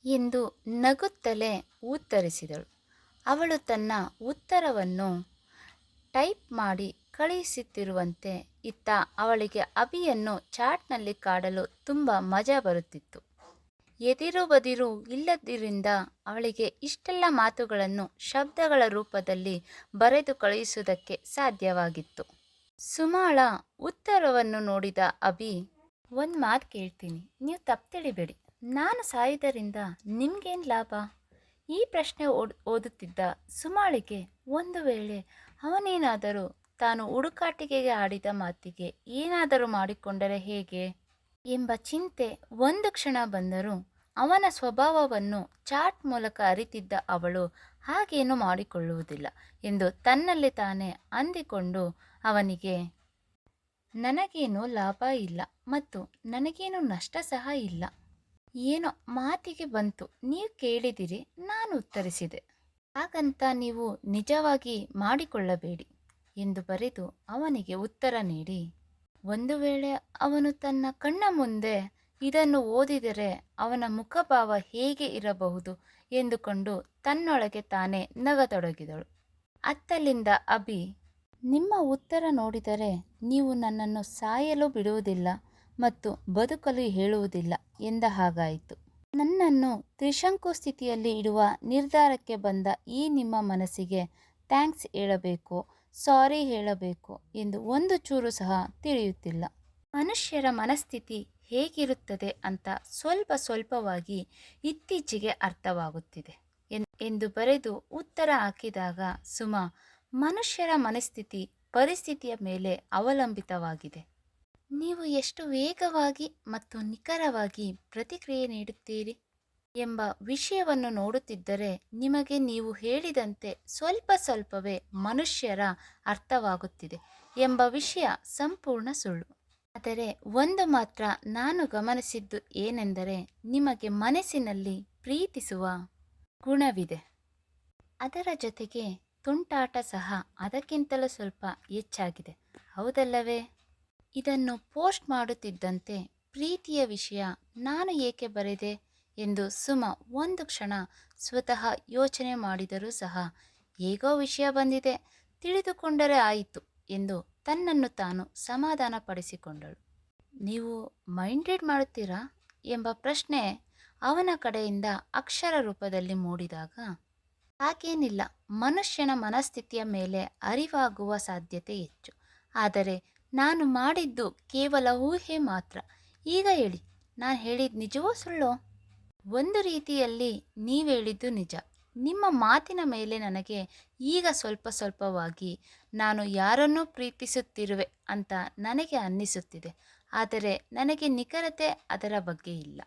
ಎಂದು ನಗುತ್ತಲೇ ಉತ್ತರಿಸಿದಳು. ಅವಳು ತನ್ನ ಉತ್ತರವನ್ನು ಟೈಪ್ ಮಾಡಿ ಕಳುಹಿಸುತ್ತಿರುವಂತೆ ಇತ್ತ ಅವಳಿಗೆ ಅಭಿಯನ್ನು ಚಾಟ್ನಲ್ಲಿ ಕಾಡಲು ತುಂಬ ಮಜಾ ಬರುತ್ತಿತ್ತು. ಎದಿರು ಬದಿರು ಇಲ್ಲದಿರಿಂದ ಅವಳಿಗೆ ಇಷ್ಟೆಲ್ಲ ಮಾತುಗಳನ್ನು ಶಬ್ದಗಳ ರೂಪದಲ್ಲಿ ಬರೆದು ಕಳುಹಿಸುವುದಕ್ಕೆ ಸಾಧ್ಯವಾಗಿತ್ತು. ಸುಮಾಳ ಉತ್ತರವನ್ನು ನೋಡಿದ ಅಭಿ, ಒಂದು ಮಾತು ಕೇಳ್ತೀನಿ. ನೀವು ತಪ್ಪು ತಿಳಿಬೇಡಿ. ನಾನು ಸಾಯುವುದರಿಂದ ನಿಮ್ಗೇನು ಲಾಭ? ಈ ಪ್ರಶ್ನೆ ಓದ್ ಓದುತ್ತಿದ್ದ ಸುಮಾಳಿಗೆ ಒಂದು ವೇಳೆ ಅವನೇನಾದರೂ ತಾನು ಹುಡುಕಾಟಿಕೆಗೆ ಆಡಿದ ಮಾತಿಗೆ ಏನಾದರೂ ಮಾಡಿಕೊಂಡರೆ ಹೇಗೆ? ಎಂಬ ಚಿಂತೆ ಒಂದು ಕ್ಷಣ ಬಂದರೂ ಅವನ ಸ್ವಭಾವವನ್ನು ಚಾಟ್ ಮೂಲಕ ಅರಿತಿದ್ದ ಅವಳು ಹಾಗೇನು ಮಾಡಿಕೊಳ್ಳುವುದಿಲ್ಲ ಎಂದು ತನ್ನಲ್ಲಿ ತಾನೇ ಅಂದಿಕೊಂಡು ಅವನಿಗೆ, ನನಗೇನು ಲಾಭ ಇಲ್ಲ ಮತ್ತು ನನಗೇನು ನಷ್ಟ ಸಹ ಇಲ್ಲ. ಏನೋ ಮಾತಿಗೆ ಬಂತು. ನೀವು ಕೇಳಿದಿರಿ, ನಾನು ಉತ್ತರಿಸಿದೆ. ಹಾಗಂತ ನೀವು ನಿಜವಾಗಿ ಮಾಡಿಕೊಳ್ಳಬೇಡಿ ಎಂದು ಬರೆದು ಅವನಿಗೆ ಉತ್ತರ ನೀಡಿ. ಒಂದು ವೇಳೆ ಅವನು ತನ್ನ ಕಣ್ಣ ಮುಂದೆ ಇದನ್ನು ಓದಿದರೆ ಅವನ ಮುಖಭಾವ ಹೇಗೆ ಇರಬಹುದು ಎಂದುಕೊಂಡು ತನ್ನೊಳಗೆ ತಾನೇ ನಗತೊಡಗಿದಳು. ಅತ್ತಲಿಂದ ಅಭಿ, ನಿಮ್ಮ ಉತ್ತರ ನೋಡಿದರೆ ನೀವು ನನ್ನನ್ನು ಸಾಯಲು ಬಿಡುವುದಿಲ್ಲ ಮತ್ತು ಬದುಕಲು ಹೇಳುವುದಿಲ್ಲ ಎಂದ ಹಾಗಾಯಿತು. ನನ್ನನ್ನು ತ್ರಿಶಂಕು ಸ್ಥಿತಿಯಲ್ಲಿ ಇಡುವ ನಿರ್ಧಾರಕ್ಕೆ ಬಂದ ಈ ನಿಮ್ಮ ಮನಸ್ಸಿಗೆ ಥ್ಯಾಂಕ್ಸ್ ಹೇಳಬೇಕು. ಸಾರಿ ಹೇಳಬೇಕು ಎಂದು ಒಂದು ಚೂರು ಸಹ ತಿಳಿಯುತ್ತಿಲ್ಲ. ಮನುಷ್ಯರ ಮನಸ್ಥಿತಿ ಹೇಗಿರುತ್ತದೆ ಅಂತ ಸ್ವಲ್ಪ ಸ್ವಲ್ಪವಾಗಿ ಇತ್ತೀಚೆಗೆ ಅರ್ಥವಾಗುತ್ತಿದೆ ಎಂದು ಬರೆದು ಉತ್ತರ ಹಾಕಿದಾಗ ಸುಮಾ, ಮನುಷ್ಯರ ಮನಸ್ಥಿತಿ ಪರಿಸ್ಥಿತಿಯ ಮೇಲೆ ಅವಲಂಬಿತವಾಗಿದೆ. ನೀವು ಎಷ್ಟು ವೇಗವಾಗಿ ಮತ್ತು ನಿಖರವಾಗಿ ಪ್ರತಿಕ್ರಿಯೆ ನೀಡುತ್ತೀರಿ? ಎಂಬ ವಿಷಯವನ್ನು ನೋಡುತ್ತಿದ್ದರೆ ನಿಮಗೆ ನೀವು ಹೇಳಿದಂತೆ ಸ್ವಲ್ಪ ಸ್ವಲ್ಪವೇ ಮನುಷ್ಯರ ಅರ್ಥವಾಗುತ್ತಿದೆ ಎಂಬ ವಿಷಯ ಸಂಪೂರ್ಣ ಸುಳ್ಳು. ಆದರೆ ಒಂದು ಮಾತ್ರ ನಾನು ಗಮನಿಸಿದ್ದು ಏನೆಂದರೆ ನಿಮಗೆ ಮನಸ್ಸಿನಲ್ಲಿ ಪ್ರೀತಿಸುವ ಗುಣವಿದೆ. ಅದರ ಜೊತೆಗೆ ತುಂಟಾಟ ಸಹ ಅದಕ್ಕಿಂತಲೂ ಸ್ವಲ್ಪ ಹೆಚ್ಚಾಗಿದೆ. ಹೌದಲ್ಲವೇ? ಇದನ್ನು ಪೋಸ್ಟ್ ಮಾಡುತ್ತಿದ್ದಂತೆ ಪ್ರೀತಿಯ ವಿಷಯ ನಾನು ಏಕೆ ಬರೆದೆ? ಎಂದು ಸುಮ ಒಂದು ಕ್ಷಣ ಸ್ವತಃ ಯೋಚನೆ ಮಾಡಿದರೂ ಸಹ ಹೇಗೋ ವಿಷಯ ಬಂದಿದೆ, ತಿಳಿದುಕೊಂಡರೆ ಆಯಿತು ಎಂದು ತನ್ನನ್ನು ತಾನು ಸಮಾಧಾನಪಡಿಸಿಕೊಂಡಳು. ನೀವು ಮೈಂಡ್ ರೀಡ್ ಮಾಡುತ್ತೀರಾ ಎಂಬ ಪ್ರಶ್ನೆ ಅವನ ಕಡೆಯಿಂದ ಅಕ್ಷರ ರೂಪದಲ್ಲಿ ಮೂಡಿದಾಗ ಹಾಗೇನಿಲ್ಲ, ಮನುಷ್ಯನ ಮನಸ್ಥಿತಿಯ ಮೇಲೆ ಅರಿವಾಗುವ ಸಾಧ್ಯತೆ ಹೆಚ್ಚು. ಆದರೆ ನಾನು ಮಾಡಿದ್ದು ಕೇವಲ ಊಹೆ ಮಾತ್ರ. ಈಗ ಹೇಳಿ, ನಾನು ಹೇಳಿದ ನಿಜವೋ ಸುಳ್ಳೋ? ಒಂದು ರೀತಿಯಲ್ಲಿ ನೀವು ಹೇಳಿದ್ದು ನಿಜ. ನಿಮ್ಮ ಮಾತಿನ ಮೇಲೆ ನನಗೆ ಈಗ ಸ್ವಲ್ಪ ಸ್ವಲ್ಪವಾಗಿ ನಾನು ಯಾರನ್ನೂ ಪ್ರೀತಿಸುತ್ತಿರುವೆ ಅಂತ ನನಗೆ ಅನ್ನಿಸುತ್ತಿದೆ. ಆದರೆ ನನಗೆ ನಿಖರತೆ ಅದರ ಬಗ್ಗೆ ಇಲ್ಲ.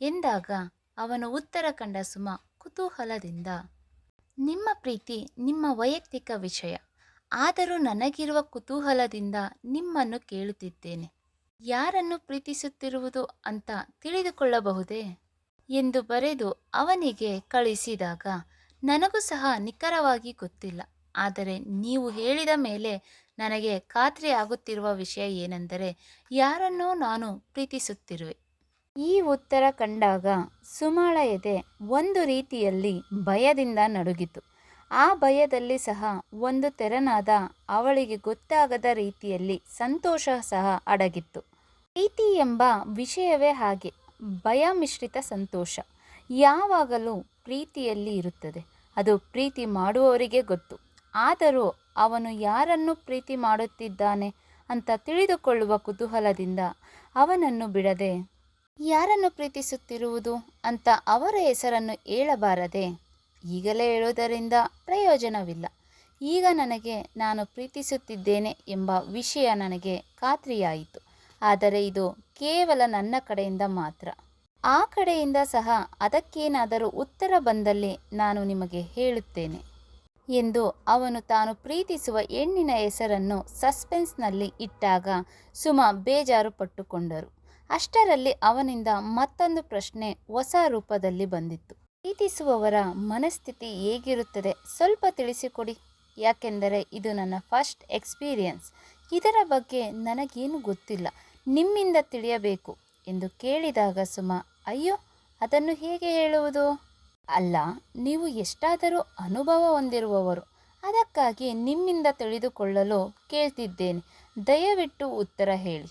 ಎಂದಾಗ ಅವನು ಉತ್ತರ ಕಂಡ ಸುಮ ಕುತೂಹಲದಿಂದ, ನಿಮ್ಮ ಪ್ರೀತಿ ನಿಮ್ಮ ವೈಯಕ್ತಿಕ ವಿಷಯ. ಆದರೂ ನನಗಿರುವ ಕುತೂಹಲದಿಂದ ನಿಮ್ಮನ್ನು ಕೇಳುತ್ತಿದ್ದೇನೆ. ಯಾರನ್ನು ಪ್ರೀತಿಸುತ್ತಿರುವುದು ಅಂತ ತಿಳಿದುಕೊಳ್ಳಬಹುದೇ? ಎಂದು ಬರೆದು ಅವನಿಗೆ ಕಳಿಸಿದಾಗ, ನನಗೂ ಸಹ ನಿಖರವಾಗಿ ಗೊತ್ತಿಲ್ಲ. ಆದರೆ ನೀವು ಹೇಳಿದ ಮೇಲೆ ನನಗೆ ಖಾತ್ರಿ ಆಗುತ್ತಿರುವ ವಿಷಯ ಏನೆಂದರೆ, ಯಾರನ್ನೋ ನಾನು ಪ್ರೀತಿಸುತ್ತಿರುವೆ. ಈ ಉತ್ತರ ಕಂಡಾಗ ಸುಮಾಳ ಎದೆ ಒಂದು ರೀತಿಯಲ್ಲಿ ಭಯದಿಂದ ನಡುಗಿತು. ಆ ಭಯದಲ್ಲಿ ಸಹ ಒಂದು ತೆರನಾದ ಅವಳಿಗೆ ಗೊತ್ತಾಗದ ರೀತಿಯಲ್ಲಿ ಸಂತೋಷ ಸಹ ಅಡಗಿತ್ತು. ಪ್ರೀತಿ ಎಂಬ ವಿಷಯವೇ ಹಾಗೆ. ಭಯ ಮಿಶ್ರಿತ ಸಂತೋಷ. ಯಾವಾಗಲೂ ಪ್ರೀತಿಯಲ್ಲಿ ಇರುತ್ತದೆ. ಅದು ಪ್ರೀತಿ ಮಾಡುವವರಿಗೆ ಗೊತ್ತು. ಆದರೂ ಅವನು ಯಾರನ್ನು ಪ್ರೀತಿ ಮಾಡುತ್ತಿದ್ದಾನೆ ಅಂತ ತಿಳಿದುಕೊಳ್ಳುವ ಕುತೂಹಲದಿಂದ ಅವನನ್ನು ಬಿಡದೆ, ಯಾರನ್ನು ಪ್ರೀತಿಸುತ್ತಿರುವುದು ಅಂತ ಅವರ ಹೆಸರನ್ನು ಹೇಳಬಾರದೆ? ಈಗಲೇ ಹೇಳುವುದರಿಂದ ಪ್ರಯೋಜನವಿಲ್ಲ. ಈಗ ನನಗೆ ನಾನು ಪ್ರೀತಿಸುತ್ತಿದ್ದೇನೆ ಎಂಬ ವಿಷಯ ನನಗೆ ಖಾತ್ರಿಯಾಯಿತು. ಆದರೆ ಇದು ಕೇವಲ ನನ್ನ ಕಡೆಯಿಂದ ಮಾತ್ರ. ಆ ಕಡೆಯಿಂದ ಸಹ ಅದಕ್ಕೇನಾದರೂ ಉತ್ತರ ಬಂದಲ್ಲಿ ನಾನು ನಿಮಗೆ ಹೇಳುತ್ತೇನೆ ಎಂದು ಅವನು ತಾನು ಪ್ರೀತಿಸುವ ಹೆಣ್ಣಿನ ಹೆಸರನ್ನು ಸಸ್ಪೆನ್ಸ್ನಲ್ಲಿ ಇಟ್ಟಾಗ ಸುಮ ಬೇಜಾರು ಪಟ್ಟುಕೊಂಡರು. ಅಷ್ಟರಲ್ಲಿ ಅವನಿಂದ ಮತ್ತೊಂದು ಪ್ರಶ್ನೆ ಹೊಸ ರೂಪದಲ್ಲಿ ಬಂದಿತ್ತು. ಪ್ರೀತಿಸುವವರ ಮನಸ್ಥಿತಿ ಹೇಗಿರುತ್ತದೆ ಸ್ವಲ್ಪ ತಿಳಿಸಿಕೊಡಿ, ಯಾಕೆಂದರೆ ಇದು ನನ್ನ ಫಸ್ಟ್ ಎಕ್ಸ್ಪೀರಿಯನ್ಸ್. ಇದರ ಬಗ್ಗೆ ನನಗೇನು ಗೊತ್ತಿಲ್ಲ. ನಿಮ್ಮಿಂದ ತಿಳಿಯಬೇಕು ಎಂದು ಕೇಳಿದಾಗ ಸುಮ, ಅಯ್ಯೋ, ಅದನ್ನು ಹೇಗೆ ಹೇಳುವುದು? ಅಲ್ಲ, ನೀವು ಎಷ್ಟಾದರೂ ಅನುಭವ ಹೊಂದಿರುವವರು, ಅದಕ್ಕಾಗಿ ನಿಮ್ಮಿಂದ ತಿಳಿದುಕೊಳ್ಳಲು ಕೇಳ್ತಿದ್ದೇನೆ. ದಯವಿಟ್ಟು ಉತ್ತರ ಹೇಳಿ.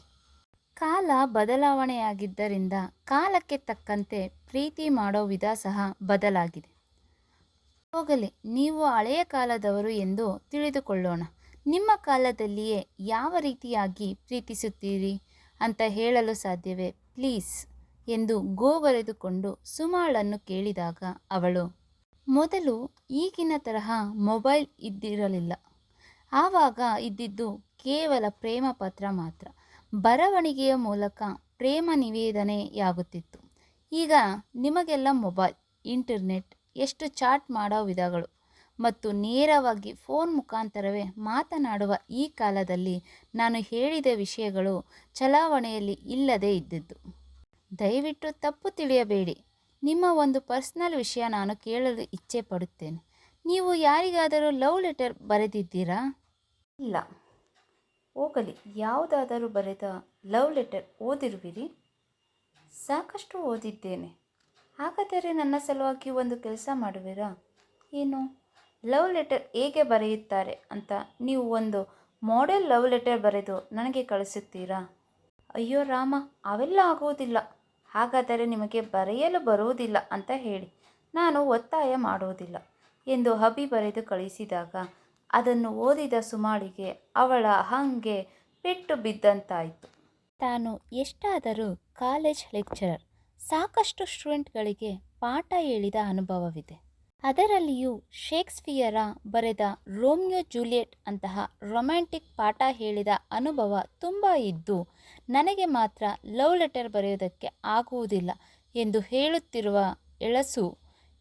ಕಾಲ ಬದಲಾವಣೆಯಾಗಿದ್ದರಿಂದ ಕಾಲಕ್ಕೆ ತಕ್ಕಂತೆ ಪ್ರೀತಿ ಮಾಡೋ ವಿಧ ಸಹ ಬದಲಾಗಿದೆ. ಹೋಗಲಿ, ನೀವು ಹಳೆಯ ಕಾಲದವರು ಎಂದು ತಿಳಿದುಕೊಳ್ಳೋಣ. ನಿಮ್ಮ ಕಾಲದಲ್ಲಿಯೇ ಯಾವ ರೀತಿಯಾಗಿ ಪ್ರೀತಿಸುತ್ತೀರಿ? ಅಂತ ಹೇಳಲು ಸಾಧ್ಯವೇ? ಪ್ಲೀಸ್ ಎಂದು ಗೋಗರೆದುಕೊಂಡು ಸುಮಾಳನ್ನು ಕೇಳಿದಾಗ ಅವಳು, ಮೊದಲು ಈಗಿನ ತರಹ ಮೊಬೈಲ್ ಇದ್ದಿರಲಿಲ್ಲ. ಆವಾಗ ಇದ್ದಿದ್ದು ಕೇವಲ ಪ್ರೇಮ ಪತ್ರ ಮಾತ್ರ. ಬರವಣಿಗೆಯ ಮೂಲಕ ಪ್ರೇಮ ನಿವೇದನೆಯಾಗುತ್ತಿತ್ತು. ಈಗ ನಿಮಗೆಲ್ಲ ಮೊಬೈಲ್, ಇಂಟರ್ನೆಟ್, ಎಷ್ಟು ಚಾಟ್ ಮಾಡೋ ವಿಧಗಳು. ಮತ್ತು ನೇರವಾಗಿ ಫೋನ್ ಮುಖಾಂತರವೇ ಮಾತನಾಡುವ ಈ ಕಾಲದಲ್ಲಿ ನಾನು ಹೇಳಿದ ವಿಷಯಗಳು ಚಲಾವಣೆಯಲ್ಲಿ ಇಲ್ಲದೇ ಇದ್ದದ್ದು. ದಯವಿಟ್ಟು ತಪ್ಪು ತಿಳಿಯಬೇಡಿ. ನಿಮ್ಮ ಒಂದು ಪರ್ಸ್ನಲ್ ವಿಷಯ ನಾನು ಕೇಳಲು ಇಚ್ಛೆ ಪಡುತ್ತೇನೆ ನೀವು ಯಾರಿಗಾದರೂ ಲವ್ ಲೆಟರ್ ಬರೆದಿದ್ದೀರಾ? ಇಲ್ಲ. ಹೋಗಲಿ. ಯಾವುದಾದರೂ ಬರೆದ ಲವ್ ಲೆಟರ್ ಓದಿರುವಿರಿ. ಸಾಕಷ್ಟು ಓದಿದ್ದೇನೆ. ಹಾಗಾದರೆ ನನ್ನ ಸಲುವಾಗಿ ಒಂದು ಕೆಲಸ ಮಾಡುವಿರಾ? ಏನು? ಲವ್ ಲೆಟರ್ ಹೇಗೆ ಬರೆಯುತ್ತಾರೆ ಅಂತ ನೀವು ಒಂದು ಮಾಡೆಲ್ ಲವ್ ಲೆಟರ್ ಬರೆದು ನನಗೆ ಕಳಿಸುತ್ತೀರಾ? ಅಯ್ಯೋ ರಾಮ, ಅವೆಲ್ಲ ಆಗುವುದಿಲ್ಲ ಹಾಗಾದರೆ ನಿಮಗೆ ಬರೆಯಲು ಬರುವುದಿಲ್ಲ ಅಂತ ಹೇಳಿ. ನಾನು ಒತ್ತಾಯ ಮಾಡುವುದಿಲ್ಲ ಎಂದು ಹಬಿ ಬರೆದು ಕಳಿಸಿದಾಗ ಅದನ್ನು ಓದಿದ ಸುಮಾಳಿಗೆ ಅವಳ ಹಂಗೆ ಪೆಟ್ಟು ಬಿದ್ದಂತಾಯಿತು. ತಾನು ಎಷ್ಟಾದರೂ ಕಾಲೇಜ್ ಲೆಕ್ಚರರ್ ಸಾಕಷ್ಟು ಸ್ಟೂಡೆಂಟ್ಗಳಿಗೆ ಪಾಠ ಹೇಳಿದ ಅನುಭವವಿದೆ. ಅದರಲ್ಲಿಯೂ ಶೇಕ್ಸ್ಪಿಯರ ಬರೆದ ರೋಮಿಯೋ ಜೂಲಿಯೆಟ್ ಅಂತಹ ರೊಮ್ಯಾಂಟಿಕ್ ಪಾಠ ಹೇಳಿದ ಅನುಭವ ತುಂಬ ಇದ್ದು, ನನಗೆ ಮಾತ್ರ ಲವ್ ಲೆಟರ್ ಬರೆಯೋದಕ್ಕೆ ಆಗುವುದಿಲ್ಲ ಎಂದು ಹೇಳುತ್ತಿರುವ ಎಳಸು,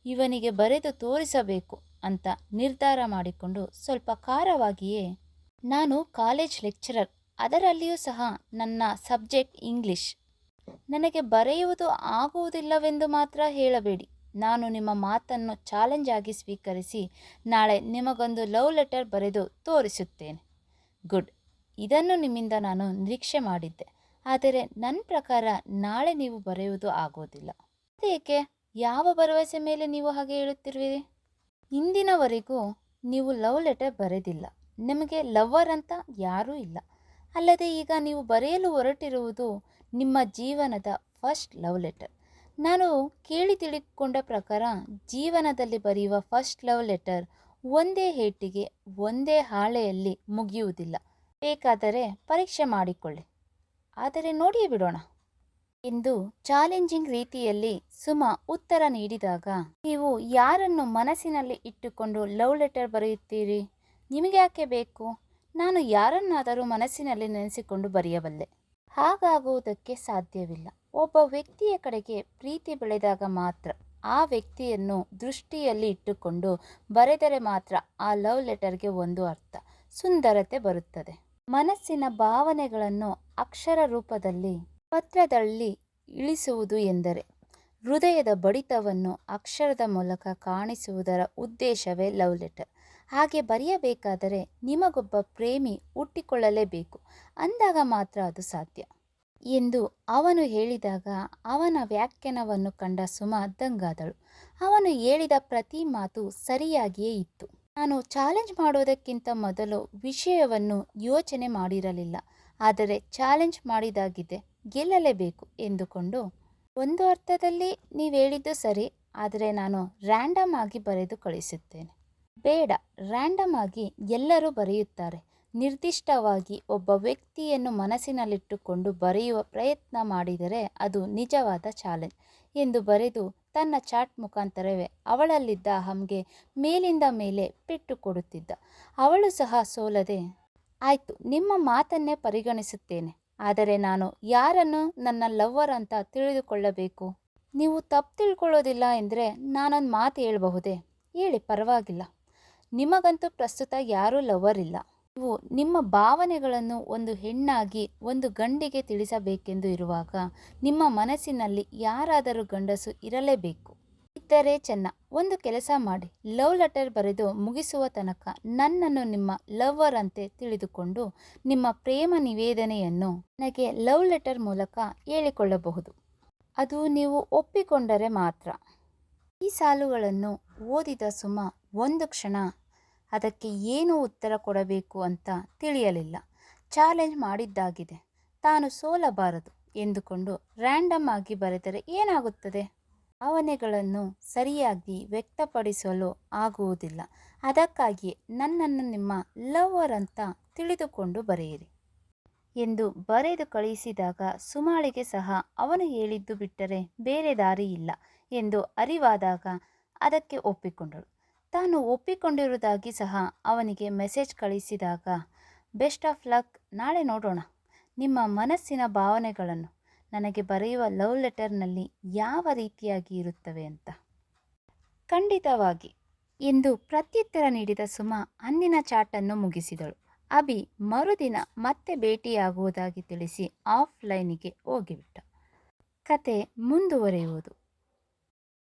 ಇವನಿಗೆ ಬರೆದು ತೋರಿಸಬೇಕು ಅಂತ ನಿರ್ಧಾರ ಮಾಡಿಕೊಂಡು ಸ್ವಲ್ಪ ಖಾರವಾಗಿಯೇ, ನಾನು ಕಾಲೇಜ್ ಲೆಕ್ಚರರ್, ಅದರಲ್ಲಿಯೂ ಸಹ ನನ್ನ ಸಬ್ಜೆಕ್ಟ್ ಇಂಗ್ಲಿಷ್. ನನಗೆ ಬರೆಯುವುದು ಆಗುವುದಿಲ್ಲವೆಂದು ಮಾತ್ರ ಹೇಳಬೇಡಿ. ನಾನು ನಿಮ್ಮ ಮಾತನ್ನು ಚಾಲೆಂಜ್ ಆಗಿ ಸ್ವೀಕರಿಸಿ ನಾಳೆ ನಿಮಗೊಂದು ಲವ್ ಲೆಟರ್ ಬರೆದು ತೋರಿಸುತ್ತೇನೆ. ಗುಡ್ ಇದನ್ನು ನಿಮ್ಮಿಂದ ನಾನು ನಿರೀಕ್ಷೆ ಮಾಡಿದ್ದೆ. ಆದರೆ ನನ್ನ ಪ್ರಕಾರ ನಾಳೆ ನೀವು ಬರೆಯುವುದು ಆಗೋದಿಲ್ಲ. ಏಕೆ? ಯಾವ ಭರವಸೆ ಮೇಲೆ ನೀವು ಹಾಗೆ ಹೇಳುತ್ತಿರುವಿರಿ? ಇಂದಿನವರೆಗೂ ನೀವು ಲವ್ ಲೆಟರ್ ಬರೆದಿಲ್ಲ. ನಿಮಗೆ ಲವ್ವರ್ ಅಂತ ಯಾರೂ ಇಲ್ಲ. ಅಲ್ಲದೆ ಈಗ ನೀವು ಬರೆಯಲು ಹೊರಟಿರುವುದು ನಿಮ್ಮ ಜೀವನದ ಫಸ್ಟ್ ಲವ್ ಲೆಟರ್ ನಾನು ಕೇಳಿ ತಿಳಿದುಕೊಂಡ ಪ್ರಕಾರ ಜೀವನದಲ್ಲಿ ಬರೆಯುವ ಫಸ್ಟ್ ಲವ್ ಲೆಟರ್ ಒಂದೇ ಹೇಟಿಗೆ, ಒಂದೇ ಹಾಳೆಯಲ್ಲಿ ಮುಗಿಯುವುದಿಲ್ಲ. ಬೇಕಾದರೆ ಪರೀಕ್ಷೆ ಮಾಡಿಕೊಳ್ಳಿ. ಆದರೆ ನೋಡಿಯೇ ಬಿಡೋಣ. ಎಂದು ಚಾಲೆಂಜಿಂಗ್ ರೀತಿಯಲ್ಲಿ ಸುಮ ಉತ್ತರ ನೀಡಿದಾಗ, ನೀವು ಯಾರನ್ನು ಮನಸ್ಸಿನಲ್ಲಿ ಇಟ್ಟುಕೊಂಡು ಲವ್ ಲೆಟರ್ ಬರೆಯುತ್ತೀರಿ? ನಿಮಗೆ ಯಾಕೆ ಬೇಕು? ನಾನು ಯಾರನ್ನಾದರೂ ಮನಸ್ಸಿನಲ್ಲಿ ನೆನೆಸಿಕೊಂಡು ಬರೆಯಬಲ್ಲೆ. ಹಾಗಾಗುವುದಕ್ಕೆ ಸಾಧ್ಯವಿಲ್ಲ. ಒಬ್ಬ ವ್ಯಕ್ತಿಯ ಕಡೆಗೆ ಪ್ರೀತಿ ಬೆಳೆದಾಗ ಮಾತ್ರ ಆ ವ್ಯಕ್ತಿಯನ್ನು ದೃಷ್ಟಿಯಲ್ಲಿ ಇಟ್ಟುಕೊಂಡು ಬರೆದರೆ ಮಾತ್ರ ಆ ಲವ್ ಲೆಟರ್ಗೆ ಒಂದು ಅರ್ಥ, ಸುಂದರತೆ ಬರುತ್ತದೆ. ಮನಸ್ಸಿನ ಭಾವನೆಗಳನ್ನು ಅಕ್ಷರ ರೂಪದಲ್ಲಿ, ಪತ್ರದಲ್ಲಿ ಇಳಿಸುವುದು ಎಂದರೆ ಹೃದಯದ ಬಡಿತವನ್ನು ಅಕ್ಷರದ ಮೂಲಕ ಕಾಣಿಸುವುದರ ಉದ್ದೇಶವೇ ಲವ್ ಲೆಟರ್. ಹಾಗೆ ಬರೆಯಬೇಕಾದರೆ ನಿಮಗೊಬ್ಬ ಪ್ರೇಮಿ ಹುಟ್ಟಿಕೊಳ್ಳಲೇಬೇಕು, ಅಂದಾಗ ಮಾತ್ರ ಅದು ಸಾಧ್ಯ. ಎಂದು ಅವನು ಹೇಳಿದಾಗ ಅವನ ವ್ಯಾಖ್ಯಾನವನ್ನು ಕಂಡ ಸುಮ ದಂಗಾದಳು. ಅವನು ಹೇಳಿದ ಪ್ರತಿ ಮಾತು ಸರಿಯಾಗಿಯೇ ಇತ್ತು. ನಾನು ಚಾಲೆಂಜ್ ಮಾಡೋದಕ್ಕಿಂತ ಮೊದಲು ವಿಷಯವನ್ನು ಯೋಚನೆ ಮಾಡಿರಲಿಲ್ಲ. ಆದರೆ ಚಾಲೆಂಜ್ ಮಾಡಿದಾಗಿದೆ, ಗೆಲ್ಲಲೇಬೇಕು ಎಂದುಕೊಂಡು. ಒಂದು ಅರ್ಥದಲ್ಲಿ ನೀವು ಹೇಳಿದ್ದು ಸರಿ, ಆದರೆ ನಾನು ರ್ಯಾಂಡಮ್ ಆಗಿ ಬರೆದು ಕಳಿಸುತ್ತೇನೆ ಬೇಡ ರ್ಯಾಂಡಮ್ ಆಗಿ ಎಲ್ಲರೂ ಬರೆಯುತ್ತಾರೆ. ನಿರ್ದಿಷ್ಟವಾಗಿ ಒಬ್ಬ ವ್ಯಕ್ತಿಯನ್ನು ಮನಸ್ಸಿನಲ್ಲಿಟ್ಟುಕೊಂಡು ಬರೆಯುವ ಪ್ರಯತ್ನ ಮಾಡಿದರೆ ಅದು ನಿಜವಾದ ಚಾಲೆಂಜ್ ಎಂದು ಬರೆದು ತನ್ನ ಚಾಟ್ ಮುಖಾಂತರವೇ ಅವಳಲ್ಲಿದ್ದ ಅಹಂಗೆ ಮೇಲಿಂದ ಮೇಲೆ ಪೆಟ್ಟು ಕೊಡುತ್ತಿದ್ದ. ಅವಳು ಸಹ ಸೋಲದೆ, ಆಯಿತು, ನಿಮ್ಮ ಮಾತನ್ನೇ ಪರಿಗಣಿಸುತ್ತೇನೆ. ಆದರೆ ನಾನು ಯಾರನ್ನು ನನ್ನ ಲವ್ವರ್ ಅಂತ ತಿಳಿದುಕೊಳ್ಳಬೇಕು? ನೀವು ತಪ್ಪು ತಿಳ್ಕೊಳ್ಳೋದಿಲ್ಲ ಎಂದರೆ ನಾನೊಂದು ಮಾತು ಹೇಳಬಹುದೇ? ಹೇಳಿ, ಪರವಾಗಿಲ್ಲ. ನಿಮಗಂತೂ ಪ್ರಸ್ತುತ ಯಾರೂ ಲವ್ವರ್ ಇಲ್ಲ. ನೀವು ನಿಮ್ಮ ಭಾವನೆಗಳನ್ನು ಒಂದು ಹೆಣ್ಣಾಗಿ, ಒಂದು ಗಂಡಿಗೆ ತಿಳಿಸಬೇಕೆಂದು ಇರುವಾಗ ನಿಮ್ಮ ಮನಸ್ಸಿನಲ್ಲಿ ಯಾರಾದರೂ ಗಂಡಸು ಇರಲೇಬೇಕು. ಇದ್ದರೆ ಚೆನ್ನ, ಒಂದು ಕೆಲಸ ಮಾಡಿ. ಲವ್ ಲೆಟರ್ ಬರೆದು ಮುಗಿಸುವ ತನಕ ನನ್ನನ್ನು ನಿಮ್ಮ ಲವ್ವರ್ ಅಂತೆ ತಿಳಿದುಕೊಂಡು ನಿಮ್ಮ ಪ್ರೇಮ ನಿವೇದನೆಯನ್ನು ನನಗೆ ಲವ್ ಲೆಟರ್ ಮೂಲಕ ಹೇಳಿಕೊಳ್ಳಬಹುದು. ಅದು ನೀವು ಒಪ್ಪಿಕೊಂಡರೆ ಮಾತ್ರ. ಈ ಸಾಲುಗಳನ್ನು ಓದಿದ ಸುಮ ಒಂದು ಕ್ಷಣ ಅದಕ್ಕೆ ಏನು ಉತ್ತರ ಕೊಡಬೇಕು ಅಂತ ತಿಳಿಯಲಿಲ್ಲ. ಚಾಲೆಂಜ್ ಮಾಡಿದ್ದಾಗಿದೆ. ತಾನು ಸೋಲಬಾರದು ಎಂದುಕೊಂಡು ರ್ಯಾಂಡಮ್ ಆಗಿ ಬರೆದರೆ ಏನಾಗುತ್ತದೆ? ಭಾವನೆಗಳನ್ನು ಸರಿಯಾಗಿ ವ್ಯಕ್ತಪಡಿಸಲು ಆಗುವುದಿಲ್ಲ. ಅದಕ್ಕಾಗಿಯೇ ನನ್ನನ್ನು ನಿಮ್ಮ ಲವ್ವರ್ ಅಂತ ತಿಳಿದುಕೊಂಡು ಬರೆಯಿರಿ ಎಂದು ಬರೆದು ಕಳುಹಿಸಿದಾಗ ಸುಮಾಳಿಗೆ ಸಹ ಅವನು ಹೇಳಿದ್ದು ಬಿಟ್ಟರೆ ಬೇರೆ ದಾರಿ ಇಲ್ಲ ಎಂದು ಅರಿವಾದಾಗ ಅದಕ್ಕೆ ಒಪ್ಪಿಕೊಂಡಳು. ತಾನು ಒಪ್ಪಿಕೊಂಡಿರುವುದಾಗಿ ಸಹ ಅವನಿಗೆ ಮೆಸೇಜ್ ಕಳಿಸಿದಾಗ, ಬೆಸ್ಟ್ ಆಫ್ ಲಕ್, ನಾಳೆ ನೋಡೋಣ. ನಿಮ್ಮ ಮನಸ್ಸಿನ ಭಾವನೆಗಳನ್ನು ನನಗೆ ಬರೆಯುವ ಲವ್ ಲೆಟರ್ನಲ್ಲಿ ಯಾವ ರೀತಿಯಾಗಿ ಇರುತ್ತವೆ ಅಂತ. ಖಂಡಿತವಾಗಿ. ಎಂದು ಪ್ರತ್ಯುತ್ತರ ನೀಡಿದ ಸುಮಾ ಅಂದಿನ ಚಾಟನ್ನು ಮುಗಿಸಿದಳು. ಅಭಿ ಮರುದಿನ ಮತ್ತೆ ಭೇಟಿಯಾಗುವುದಾಗಿ ತಿಳಿಸಿ ಆಫ್ಲೈನಿಗೆ ಹೋಗಿಬಿಟ್ಟ. ಕತೆ ಮುಂದುವರಿಯುವುದು.